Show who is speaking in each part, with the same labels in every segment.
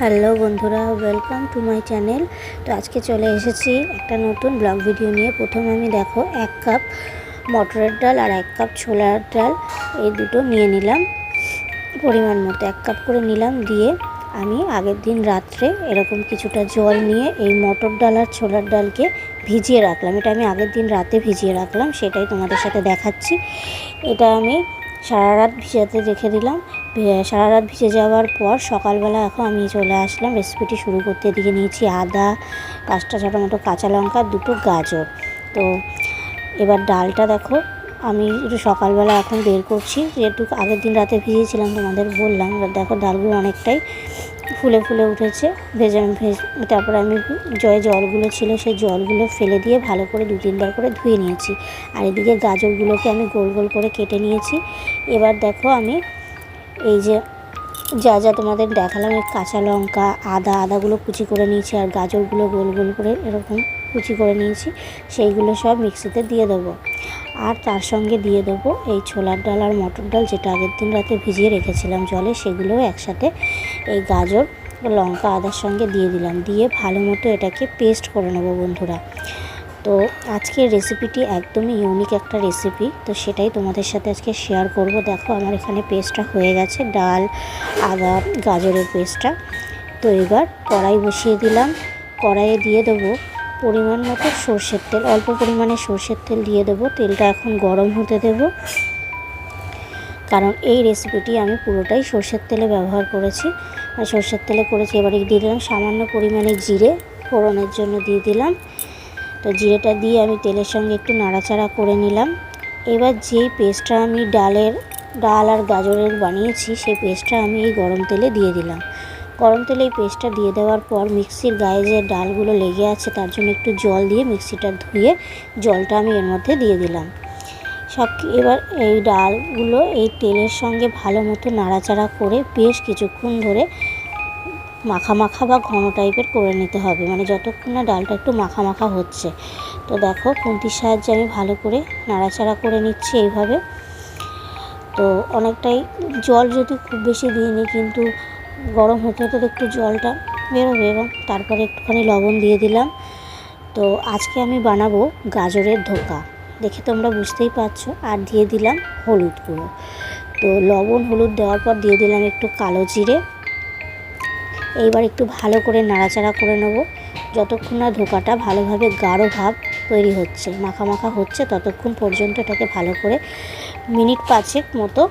Speaker 1: Hello বন্ধুরা welcome to my channel তো আজকে চলে এসেছি একটা নতুন ব্লগ ভিডিও নিয়ে। প্রথমে আমি দেখো, এক কাপ মটরের ডাল আর এক কাপ ছোলার ডাল। এই দুটো নিয়ে নিলাম পরিমাণ মতো। এক কাপ করে নিলাম দিয়ে আমি আগের দিন রাত্রে এরকম কিছুটা জল নিয়ে এই মটর ডাল আর ছোলার ডালকে ভিজিয়ে রাখলাম। এটা আমি আগের দিন রাতে ভিজিয়ে রাখলাম, সেটাই তোমাদের সাথে দেখাচ্ছি। এটা আমি সারা রাত ভিজাতে রেখে দিলাম। সারা রাত ভিজে যাওয়ার পর সকালবেলা এখন আমি চলে আসলাম। রেসিপিটি শুরু করতে এদিকে নিয়েছি আদা, পাঁচটা ছটা মতো কাঁচা লঙ্কা, দুটো গাজর। তো এবার ডালটা দেখো, আমি একটু সকালবেলা এখন বের করছি। যেহেতু আগের দিন রাতে ভিজিয়েছিলাম তোমাদের বললাম, এবার দেখো ডালগুলো অনেকটাই ফুলে ফুলে উঠেছে, ভেজে ভেজ, তারপরে আমি জয়ে জলগুলো ছিল, সেই জলগুলো ফেলে দিয়ে ভালো করে দু তিনবার করে ধুয়ে নিয়েছি। আর এদিকে গাজরগুলোকে আমি গোল গোল করে কেটে নিয়েছি। এবার দেখো আমি এই যে যা যা তোমাদের দেখালাম, এই কাঁচা লঙ্কা, আদা, আদাগুলো কুচি করে নিয়েছি, আর গাজরগুলো গোল গোল করে এরকম কুচি করে নিয়েছি, সেইগুলো সব মিক্সিতে দিয়ে দেবো। আর তার সঙ্গে দিয়ে দেবো এই ছোলার ডাল আর মটর ডাল যেটা আগের দিন রাতে ভিজিয়ে রেখেছিলাম জলে, সেগুলোও একসাথে এই গাজর, লঙ্কা, আদার সঙ্গে দিয়ে দিলাম। দিয়ে ভালো মতো এটাকে পেস্ট করে নেব বন্ধুরা। তো আজকের রেসিপিটি একদমই ইউনিক একটা রেসিপি তো সেটাই তোমাদের সাথে আজকে শেয়ার করব। দেখো আমার এখানে পেস্টটা হয়ে গেছে, ডাল, আদা, গাজরের পেস্টটা তো এবার কড়াই বসিয়ে দিলাম। কড়াইয়ে দিয়ে দেবো পরিমাণ মতো সর্ষের তেল, অল্প পরিমাণে সর্ষের তেল দিয়ে দেবো। তেলটা এখন গরম হতে দেবো। কারণ এই রেসিপিটি আমি পুরোটাই সর্ষের তেলে ব্যবহার করেছি। আর সর্ষের তেলে করেছি, এবারে দিয়ে দিলাম সামান্য পরিমাণে জিরে, ফোড়নের জন্য দিয়ে দিলাম। তো জিরেটা দিয়ে আমি তেলের সঙ্গে একটু নাড়াচাড়া করে নিলাম। এবার যেই পেস্টটা আমি ডালের, ডাল আর গাজরের বানিয়েছি, সেই পেস্টটা আমি এই গরম তেলে দিয়ে দিলাম। গরম তেলে এই পেস্টটা দিয়ে দেওয়ার পর মিক্সির গায়ে যে ডালগুলো লেগে আছে তার জন্য একটু জল দিয়ে মিক্সিটা ধুয়ে জলটা আমি এর মধ্যে দিয়ে দিলাম। সব এবার এই ডালগুলো এই তেলের সঙ্গে ভালো মতো নাড়াচাড়া করে বেশ কিছুক্ষণ ধরে মাখা মাখা বা ঘন টাইপের করে নিতে হবে। মানে যতক্ষণ না ডালটা একটু মাখা মাখা হচ্ছে। তো দেখো খুন্তির সাহায্যে আমি ভালো করে নাড়াচাড়া করে নিচ্ছি এইভাবে। তো অনেকটাই জল যদি খুব বেশি দিইনি কিন্তু গরম হতে হতে একটু জলটা বেরোবে এবং তারপরে একটুখানি লবণ দিয়ে দিলাম। তো আজকে আমি বানাবো গাজরের ধোকা। দেখে তোমরা বুঝতেই পারছ। আর দিয়ে দিলাম হলুদ গুঁড়ো। তো লবণ, হলুদ দেওয়ার পর দিয়ে দিলাম একটু কালো জিরে। এইবার একটু ভালো করে নাড়াচাড়া করে নেব। যতক্ষণ না ধোকাটা ভালোভাবে গাঢ় ভাব তৈরি হচ্ছে, মাখা মাখা হচ্ছে, ততক্ষণ পর্যন্ত এটাকে ভালো করে মিনিট পাঁচেক মতো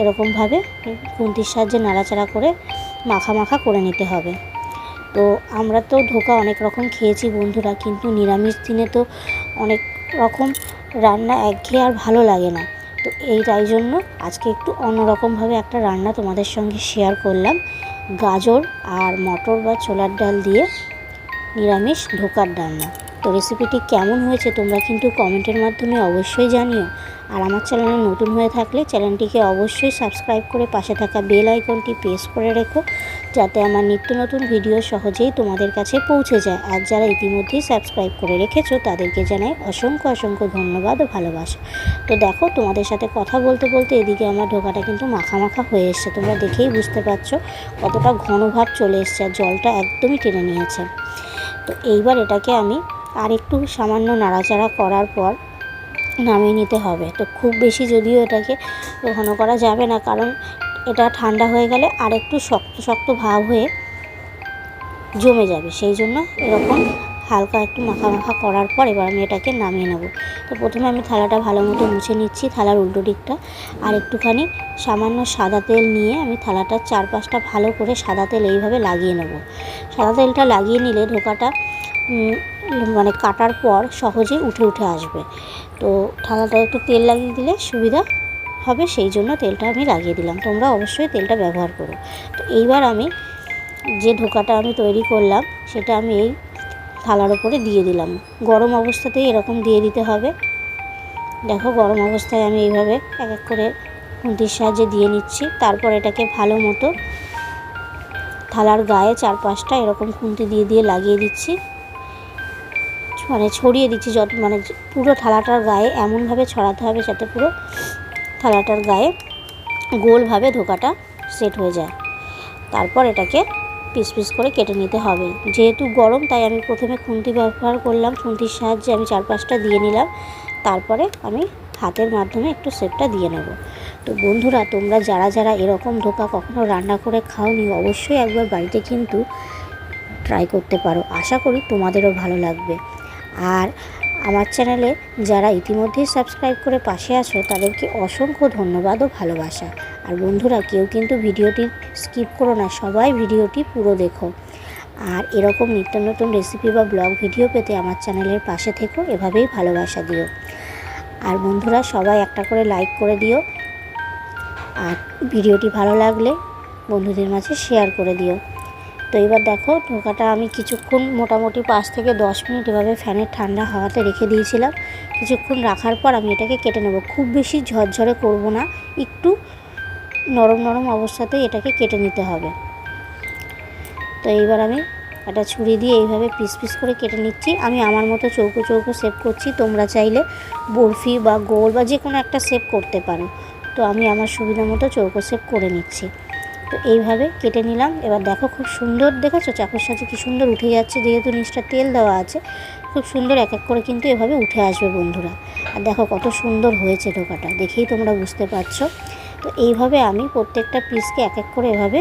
Speaker 1: এরকমভাবে খুন্তির সাহায্যে নাড়াচাড়া করে মাখা মাখা করে নিতে হবে। তো আমরা তো ধোকা অনেক রকম খেয়েছি বন্ধুরা, কিন্তু নিরামিষ দিনে তো অনেক রকম রান্না একঘেয়ে আর ভালো লাগে না। তো এই তাই জন্য আজকে একটু অন্যরকমভাবে একটা রান্না তোমাদের সঙ্গে শেয়ার করলাম। গাজর আর মটর বা ছোলার ডাল দিয়ে নিরামিষ ধোকার ডালনা তো রেসিপিটি কেমন হয়েছে তোমরা কিন্তু কমেন্টের মাধ্যমে অবশ্যই জানিও। আর আমার চ্যানেলে নতুন হয়ে থাকলে চ্যানেলটিকে অবশ্যই সাবস্ক্রাইব করে পাশে থাকা বেল আইকনটি প্রেস করে রেখো, যাতে আমার নিত্য নতুন ভিডিও সহজেই তোমাদের কাছে পৌঁছে যায়। আর যারা ইতিমধ্যেই সাবস্ক্রাইব করে রেখেছো, তাদেরকে জানাই অসংখ্য অসংখ্য ধন্যবাদ ও ভালোবাসা। তো দেখো, তোমাদের সাথে কথা বলতে বলতে এদিকে আমার ঢোকাটা কিন্তু মাখা মাখা হয়ে এসছে। তোমরা দেখেই বুঝতে পারছ কতটা ঘন ভাব চলে এসছে আর জলটা একদমই টেনে নিয়েছে। তো এইবার এটাকে আমি আর একটু সামান্য নাড়াচাড়া করার পর নামিয়ে নিতে হবে। তো খুব বেশি যদিও এটাকে ঘন করা যাবে না কারণ এটা ঠান্ডা হয়ে গেলে আর একটু শক্ত শক্ত ভাব হয়ে জমে যাবে। সেই জন্য এরকম হালকা একটু মাখা মাখা করার পর এবার আমি এটাকে নামিয়ে নেব। তো প্রথমে আমি থালাটা ভালো মতো মুছে নিচ্ছি থালার উল্টো দিকটা। আর একটুখানি সামান্য সাদা তেল নিয়ে আমি থালাটার চারপাশটা ভালো করে সাদা তেল এইভাবে লাগিয়ে নেব। সাদা তেলটা লাগিয়ে নিলে উম, মানে কাটার পর সহজেই উঠে উঠে আসবে। তো থালাটা একটু তেল লাগিয়ে দিলে সুবিধা হবে, সেই জন্য তেলটা আমি লাগিয়ে দিলাম। তোমরা অবশ্যই তেলটা ব্যবহার করো। তো এইবার আমি যে ধোকাটা আমি তৈরি করলাম, সেটা আমি এই থালার ওপরে দিয়ে দিলাম। গরম অবস্থাতেই এরকম দিয়ে দিতে হবে। দেখো গরম অবস্থায় আমি এইভাবে এক এক করে খুন্তির সাহায্যে দিয়ে নিচ্ছি। তারপর এটাকে ভালো মতো থালার গায়ে চারপাশটা এরকম খুন্তি দিয়ে দিয়ে লাগিয়ে দিচ্ছি। মানে ছড়িয়ে দিচ্ছি যত মানে পুরো থালাটার গায়ে এমনভাবে ছড়াতে হবে যাতে পুরো থালাটার গায়ে গোলভাবে ধোকাটা সেট হয়ে যায়। তারপর এটাকে পিস পিস করে কেটে নিতে হবে। যেহেতু গরম, তাই আমি প্রথমে খুন্তি ব্যবহার করলাম। খুন্তির সাহায্যে আমি চার পাঁচটা দিয়ে নিলাম। তারপরে আমি হাতের মাধ্যমে একটু সেপটা দিয়ে নেব। তো বন্ধুরা, তোমরা যারা যারা এরকম ধোকা কখনো রান্না করে খাওনি, অবশ্যই একবার বাড়িতে কিন্তু ট্রাই করতে পারো। আশা করি তোমাদেরও ভালো লাগবে। আর আমার চ্যানেলে যারা ইতিমধ্যেই সাবস্ক্রাইব করে পাশে আছো, তাদেরকে অসংখ্য ধন্যবাদ ও ভালোবাসা। আর বন্ধুরা, কেউ কিন্তু ভিডিওটি স্কিপ করো না, সবাই ভিডিওটি পুরো দেখো। আর এরকম নিত্য নতুন রেসিপি বা ব্লগ ভিডিও পেতে আমার চ্যানেলের পাশে থেকো, এভাবেই ভালোবাসা দিও। আর বন্ধুরা, সবাই একটা করে লাইক করে দিও। আর ভিডিওটি ভালো লাগলে বন্ধুদের মাঝে শেয়ার করে দিও। তো এবার দেখো ধোকাটা আমি কিছুক্ষণ মোটামুটি পাঁচ থেকে দশ মিনিট এভাবে ফ্যানের ঠান্ডা হাওয়াতে রেখে দিয়েছিলাম। কিছুক্ষণ রাখার পর আমি এটাকে কেটে নেব। খুব বেশি ঝরঝরে করব না, একটু নরম নরম অবস্থাতেই এটাকে কেটে নিতে হবে। তো এইবার আমি একটা ছুরি দিয়ে এইভাবে পিস পিস করে কেটে নিচ্ছি। আমি আমার মতো চৌকো চৌকো শেপ করছি, তোমরা চাইলে বরফি বা গোল বা যে কোনো একটা শেপ করতে পারো। তো আমি আমার সুবিধা মতো চৌকো শেপ করে নিচ্ছি। তো এইভাবে কেটে নিলাম। এবার দেখো খুব সুন্দর, দেখেছ? চাকুর সাথে কি সুন্দর উঠে যাচ্ছে। যেহেতু নিচটা তেল দেওয়া আছে, খুব সুন্দর এক এক করে কিন্তু এভাবে উঠে আসবে বন্ধুরা। আর দেখো কত সুন্দর হয়েছে ধোকাটা দেখেই তোমরা বুঝতে পারছ। তো এইভাবে আমি প্রত্যেকটা পিসকে এক এক করে এভাবে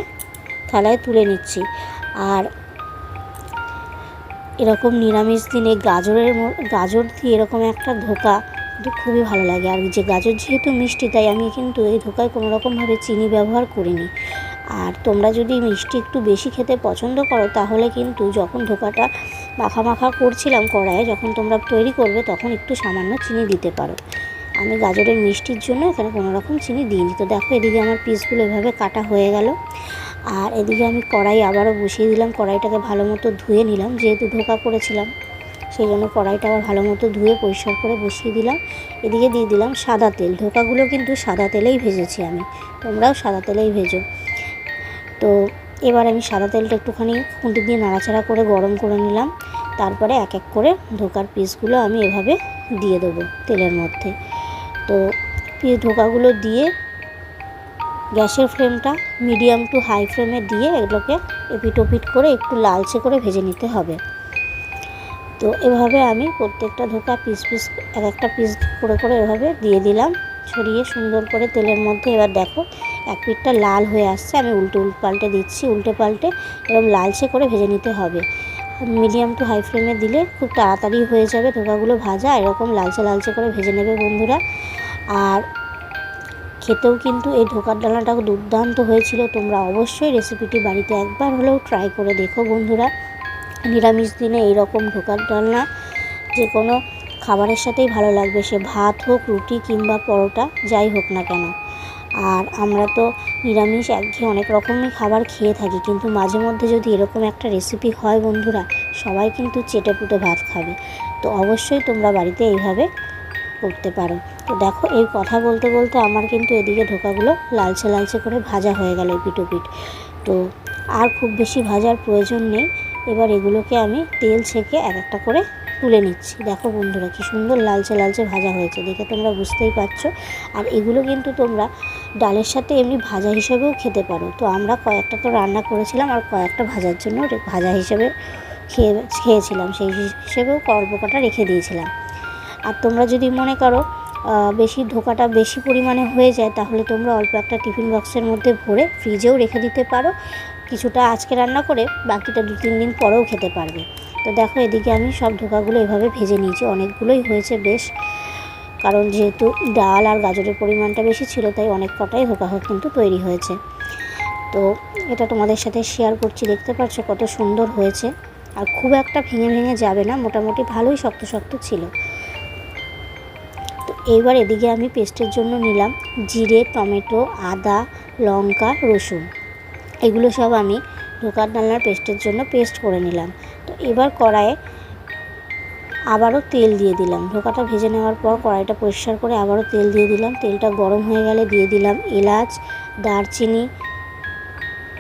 Speaker 1: থালায় তুলে নিচ্ছি। আর এরকম নিরামিষ দিনে গাজরের গাজর দিয়ে এরকম একটা ধোকা কিন্তু খুবই ভালো লাগে। আর যে গাজর যেহেতু মিষ্টি, তাই আমি কিন্তু এই ধোকায় কোনো রকমভাবে চিনি ব্যবহার করিনি। আর তোমরা যদি মিষ্টি একটু বেশি খেতে পছন্দ করো, তাহলে কিন্তু যখন ধোকাটা মাখা মাখা করছিলাম কড়াইয়ে, যখন তোমরা তৈরি করবে, তখন একটু সামান্য চিনি দিতে পারো। আমি গাজরের মিষ্টির জন্য এখানে কোনো রকম চিনি দিইনি। তো দেখো, এদিকে আমার পিসগুলো এভাবে কাটা হয়ে গেল। আর এদিকে আমি কড়াই আবারও বসিয়ে দিলাম। কড়াইটাকে ভালো মতো ধুয়ে নিলাম, যেহেতু ধোকা করেছিলাম। সেই জন্য কড়াইটা আবার ভালো মতো ধুয়ে পরিষ্কার করে বসিয়ে দিলাম। এদিকে দিয়ে দিলাম সাদা তেল। ধোকাগুলো কিন্তু সাদা তেলেই ভেজেছি আমি। তোমরাও সাদা তেলেই ভেজো। এবার আমি সাদা তেলটা একটুখানি খুঁটি দিয়ে নাড়াচাড়া করে গরম করে নিলাম। তারপরে এক এক করে ধোকার পিসগুলো আমি এভাবে দিয়ে দেবো তেলের মধ্যে। তো পিস ধোকাগুলো দিয়ে গ্যাসের ফ্লেমটা মিডিয়াম টু হাই ফ্লেমে দিয়ে এগুলোকে এপিট ওপিট করে একটু লালচে করে ভেজে নিতে হবে। তো এভাবে আমি প্রত্যেকটা ধোকা পিস পিস এক একটা পিস করে করে এভাবে দিয়ে দিলাম। ছড়িয়ে সুন্দর করে তেলের মধ্যে এবার দেখো এক পিঠটা লাল হয়ে আসছে, আমি উল্টে উল্টে পাল্টে দিচ্ছি, উল্টে পাল্টে এরকম লালচে করে ভেজে নিতে হবে। মিডিয়াম টু হাই ফ্লেমে দিলে খুব তাড়াতাড়ি হয়ে যাবে ধোকাগুলো ভাজা, এরকম লালচে লালচে করে ভেজে নেবে বন্ধুরা। আর খেতেও কিন্তু এই ধোকার ডালনাটা দুর্দান্ত হয়েছিল, তোমরা অবশ্যই রেসিপিটি বাড়িতে একবার হলেও ট্রাই করে দেখো বন্ধুরা। নিরামিষ দিনে এইরকম ঢোকার ডালনা যে কোনো খাবারের সাথেই ভালো লাগবে, সে ভাত হোক, রুটি কিংবা পরোটা, যাই হোক না কেন। আর আমরা তো নিরামিষ, একঘেয়ে অনেক রকমই খাবার খেয়ে থাকি। কিন্তু মাঝে মধ্যে যদি এরকম একটা রেসিপি হয় বন্ধুরা, সবাই কিন্তু চেটে পুটে ভাত খাবে। তো অবশ্যই তোমরা বাড়িতে এইভাবে করতে পারো। তো দেখো, এই কথা বলতে বলতে আমার কিন্তু এদিকে ধোকাগুলো লালচে লালচে করে ভাজা হয়ে গেল পিঠ তো আর খুব বেশি ভাজার প্রয়োজন নেই। এবার এগুলোকে আমি তেল ছেঁকে এক একটা করে তুলে নিচ্ছি। দেখো বন্ধুরা কি সুন্দর লালচে লালচে ভাজা হয়েছে। দেখে তোমরা বুঝতেই পারছ। আর এগুলো কিন্তু তোমরা ডালের সাথে এমনি ভাজা হিসেবেও খেতে পারো। তো আমরা কয়েকটা তো রান্না করেছিলাম আর কয়েকটা ভাজার জন্য ভাজা হিসেবে খেয়ে, খেয়েছিলাম। সেই হিসেবেও অল্প কটা রেখে দিয়েছিলাম। আর তোমরা যদি মনে করো বেশি ধোকাটা বেশি পরিমাণে হয়ে যায়, তাহলে তোমরা অল্প একটা টিফিন বক্সের মধ্যে ভরে ফ্রিজেও রেখে দিতে পারো। কিছুটা আজকে রান্না করে বাকিটা দু তিন দিন পরেও খেতে পারবে। তো দেখো, এদিকে আমি সব ধোকাগুলো এভাবে ভেজে নিয়েছি। অনেকগুলোই হয়েছে বেশ, কারণ যেহেতু ডাল আর গাজরের পরিমাণটা বেশি ছিল, তাই অনেক কটাই ধোকা কিন্তু তৈরি হয়েছে। তো এটা তোমাদের সাথে শেয়ার করছি, দেখতে পাচ্ছ কত সুন্দর হয়েছে। আর খুব একটা ভেঙে ভেঙে যাবে না, মোটামুটি ভালোই শক্ত শক্ত ছিল। তো এইবার এদিকে আমি পেস্টের জন্য নিলাম জিরে, টমেটো, আদা, লঙ্কা, রসুন। এগুলো সব আমি ধোকার ডালনার পেস্টের জন্য পেস্ট করে নিলাম। তো এবার কড়াইয়ে আবারও তেল দিয়ে দিলাম। ধোকাটা ভেজে নেওয়ার পর কড়াইটা পরিষ্কার করে আবারও তেল দিয়ে দিলাম। তেলটা গরম হয়ে গেলে দিয়ে দিলাম এলাচ, দারচিনি,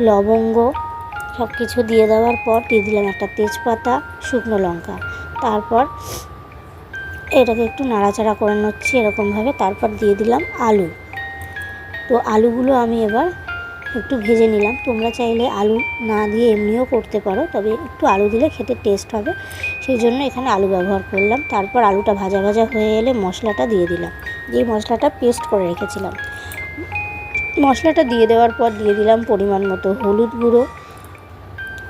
Speaker 1: লবঙ্গ সব কিছু দিয়ে দেওয়ার পর দিয়ে দিলাম একটা তেজপাতা, শুকনো লঙ্কা। তারপর এটাকে একটু নাড়াচাড়া করে নিচ্ছি এরকমভাবে। তারপর দিয়ে দিলাম আলু। তো আলুগুলো আমি এবার একটু ভেজে নিলাম। তোমরা চাইলে আলু না দিয়ে এমনিও করতে পারো, তবে একটু আলু দিলে খেতে টেস্ট হবে। সেই জন্য এখানে আলু ব্যবহার করলাম। তারপর আলুটা ভাজা ভাজা হয়ে এলে মশলাটা দিয়ে দিলাম। যেই মশলাটা পেস্ট করে রেখেছিলাম। মশলাটা দিয়ে দেওয়ার পর দিয়ে দিলাম পরিমাণ মতো হলুদ গুঁড়ো।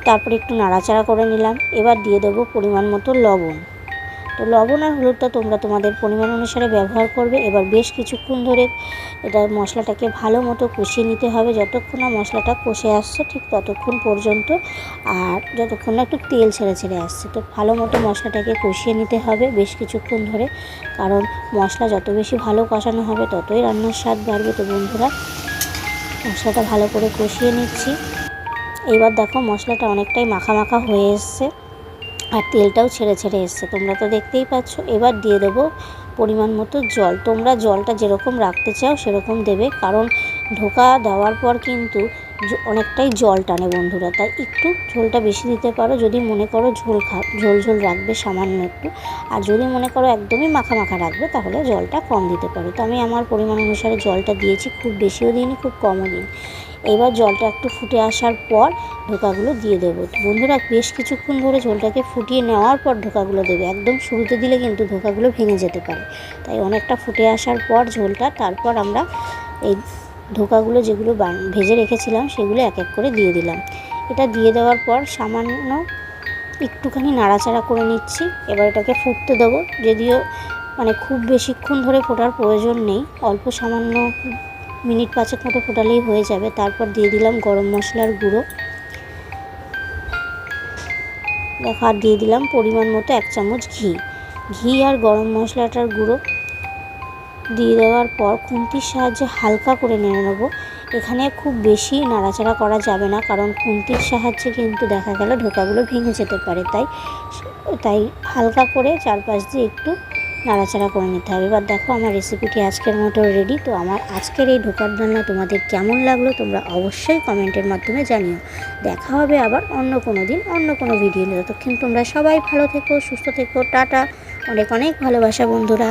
Speaker 1: তারপরে একটু নাড়াচাড়া করে নিলাম। এবার দিয়ে দেবো পরিমাণ মতো লবণ। তো লবণ আর হলুদটা তোমরা তোমাদের পরিমাণ অনুসারে ব্যবহার করবে। এবার বেশ কিছুক্ষণ ধরে এটা মশলাটাকে ভালো মতো কষিয়ে নিতে হবে। যতক্ষণ না মশলাটা কষে আসছে ঠিক ততক্ষণ পর্যন্ত আর যতক্ষণ না একটু তেল ছেড়ে ছেড়ে আসছে। তো ভালো মতো মশলাটাকে কষিয়ে নিতে হবে বেশ কিছুক্ষণ ধরে। কারণ মশলা যত বেশি ভালো কষানো হবে ততই রান্নার স্বাদ বাড়বে। তো বন্ধুরা, মশলাটা ভালো করে কষিয়ে নিচ্ছি। এইবার দেখো মশলাটা অনেকটাই মাখা মাখা হয়ে এসছে। আর তেলটাও ছেড়ে ছেড়ে এসছে, তোমরা তো দেখতেই পাচ্ছ। এবার দিয়ে দেবো পরিমাণ মতো জল। তোমরা জলটা যেরকম রাখতে চাও সেরকম দেবে, কারণ ঢোকা দেওয়ার পর কিন্তু অনেকটাই জল টানে বন্ধুরা। তাই একটু ঝোলটা বেশি দিতে পারো, যদি মনে করো ঝোল খা, ঝোল ঝোল রাখবে সামান্য একটু। আর যদি মনে করো একদমই মাখা মাখা রাখবে, তাহলে জলটা কম দিতে পারো। তো আমি আমার পরিমাণ অনুসারে জলটা দিয়েছি, খুব বেশিও দিইনি, খুব কমও দিই এবার জলটা একটু ফুটে আসার পর ঢোকাগুলো দিয়ে দেবো। বন্ধুরা, বেশ কিছুক্ষণ ধরে ঝোলটাকে ফুটিয়ে নেওয়ার পর ঢোকাগুলো দেবে। একদম শুরুতে দিলে কিন্তু ঢোকাগুলো ভেঙে যেতে পারে। তাই অনেকটা ফুটে আসার পর ঝোলটা, তারপর আমরা এই ধোকাগুলো যেগুলো ভেজে রেখেছিলাম সেগুলো এক এক করে দিয়ে দিলাম। এটা দিয়ে দেওয়ার পর সামান্য একটুখানি নাড়াচাড়া করে নিচ্ছি। এবার এটাকে ফুটতে দেবো। যদিও মানে খুব বেশিক্ষণ ধরে ফোটার প্রয়োজন নেই। অল্প সামান্য মিনিট পাঁচেক মতো ফোটালেই হয়ে যাবে। তারপর দিয়ে দিলাম গরম মশলার গুঁড়ো। দেখো, আর দিয়ে দিলাম পরিমাণ মতো এক চামচ ঘি। ঘি আর গরম মশলাটার গুঁড়ো দিয়ে দেওয়ার পর খুন্তির সাহায্যে হালকা করে নেড়ে নেব। এখানে খুব বেশি নাড়াচাড়া করা যাবে না, কারণ খুন্তির সাহায্যে কিন্তু দেখা গেল ঢোকাগুলো ভেঙে যেতে পারে। তাই তাই হালকা করে চারপাশ দিয়ে একটু নাড়াচাড়া করে নিতে হবে। এবার দেখো আমার রেসিপিটি আজকের মতো রেডি তো আমার আজকের এই ঢোকার রান্না তোমাদের কেমন লাগল তোমরা অবশ্যই কমেন্টের মাধ্যমে জানিও। দেখা হবে আবার অন্য কোনো দিন, অন্য কোনো ভিডিও ততক্ষণ তোমরা সবাই ভালো থেকো, সুস্থ থেকো। টাটা। অনেক অনেক ভালোবাসা বন্ধুরা।